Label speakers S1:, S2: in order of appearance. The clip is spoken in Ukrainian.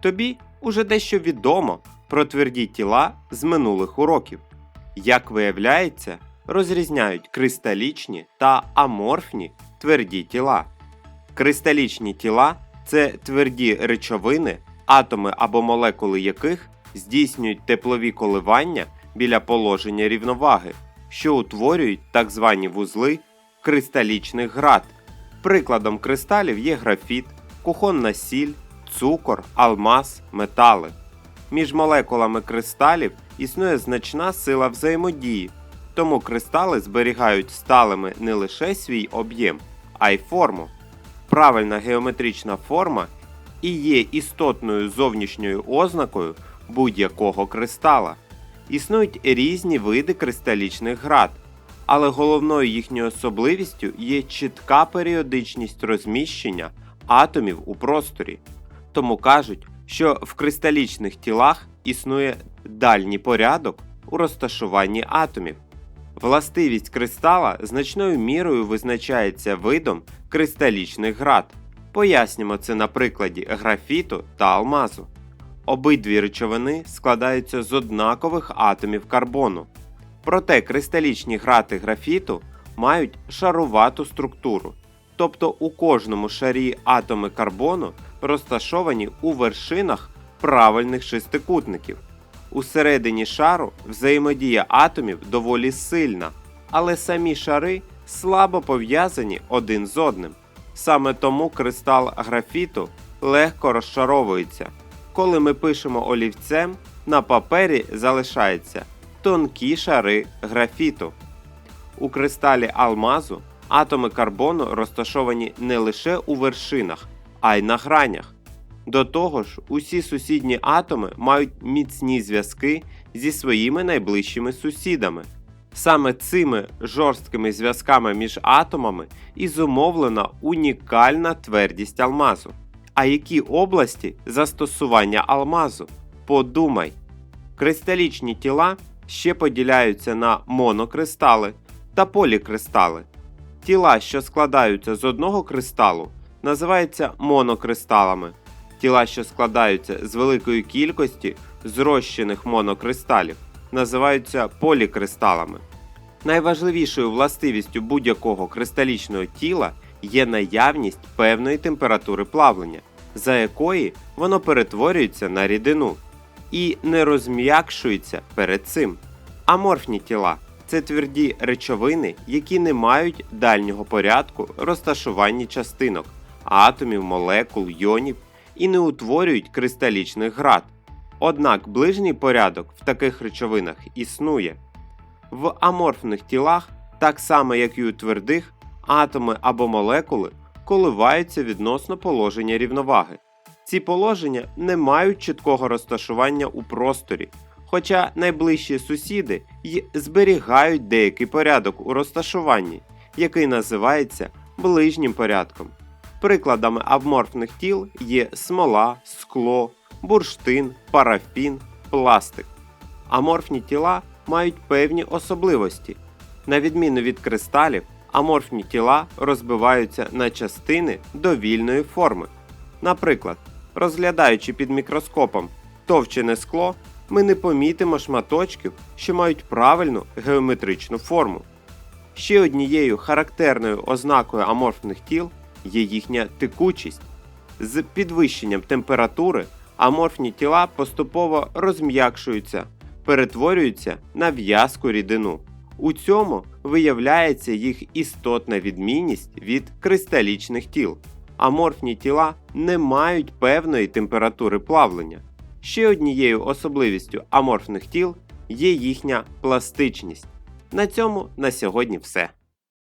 S1: Тобі уже дещо відомо про тверді тіла з минулих уроків. Як виявляється, розрізняють кристалічні та аморфні тверді тіла. Кристалічні тіла це тверді речовини, атоми або молекули яких здійснюють теплові коливання біля положення рівноваги, що утворюють так звані вузли кристалічних град. Прикладом кристалів є графіт, кухонна сіль, цукор, алмаз, метали. Між молекулами кристалів існує значна сила взаємодії, тому кристали зберігають сталими не лише свій об'єм, а й форму. Правильна геометрична форма і є істотною зовнішньою ознакою будь-якого кристала. Існують різні види кристалічних град, але головною їхньою особливістю є чітка періодичність розміщення атомів у просторі. Тому кажуть, що в кристалічних тілах існує дальній порядок у розташуванні атомів. Властивість кристала значною мірою визначається видом кристалічних град. Пояснимо це на прикладі графіту та алмазу. Обидві речовини складаються з однакових атомів карбону. Проте кристалічні грати графіту мають шарувату структуру, тобто у кожному шарі атоми карбону розташовані у вершинах правильних шестикутників. Усередині шару взаємодія атомів доволі сильна, але самі шари слабо пов'язані один з одним. Саме тому кристал графіту легко розшаровується. Коли ми пишемо олівцем, на папері залишаються тонкі шари графіту. У кристалі алмазу атоми карбону розташовані не лише у вершинах, а й на гранях. До того ж, усі сусідні атоми мають міцні зв'язки зі своїми найближчими сусідами. Саме цими жорсткими зв'язками між атомами і зумовлена унікальна твердість алмазу. А які області застосування алмазу? Подумай. Кристалічні тіла ще поділяються на монокристали та полікристали. Тіла, що складаються з одного кристалу, називаються монокристалами. Тіла, що складаються з великої кількості зрощених монокристалів, називаються полікристалами. Найважливішою властивістю будь-якого кристалічного тіла є наявність певної температури плавлення, за якої воно перетворюється на рідину і не розм'якшується перед цим. Аморфні тіла це тверді речовини, які не мають дальнього порядку розташування частинок, атомів, молекул, йонів і не утворюють кристалічних град. Однак ближній порядок в таких речовинах існує. В аморфних тілах, так само як і у твердих, атоми або молекули коливаються відносно положення рівноваги. Ці положення не мають чіткого розташування у просторі, хоча найближчі сусіди й зберігають деякий порядок у розташуванні, який називається ближнім порядком. Прикладами аморфних тіл є смола, скло, бурштин, парафін, пластик. Аморфні тіла мають певні особливості. На відміну від кристалів, аморфні тіла розбиваються на частини довільної форми. Наприклад, розглядаючи під мікроскопом товчене скло, ми не помітимо шматочків, що мають правильну геометричну форму. Ще однією характерною ознакою аморфних тіл є їхня текучість. З підвищенням температури аморфні тіла поступово розм'якшуються, перетворюються на в'язку рідину. У цьому виявляється їх істотна відмінність від кристалічних тіл. Аморфні тіла не мають певної температури плавлення. Ще однією особливістю аморфних тіл є їхня пластичність. На цьому на сьогодні все.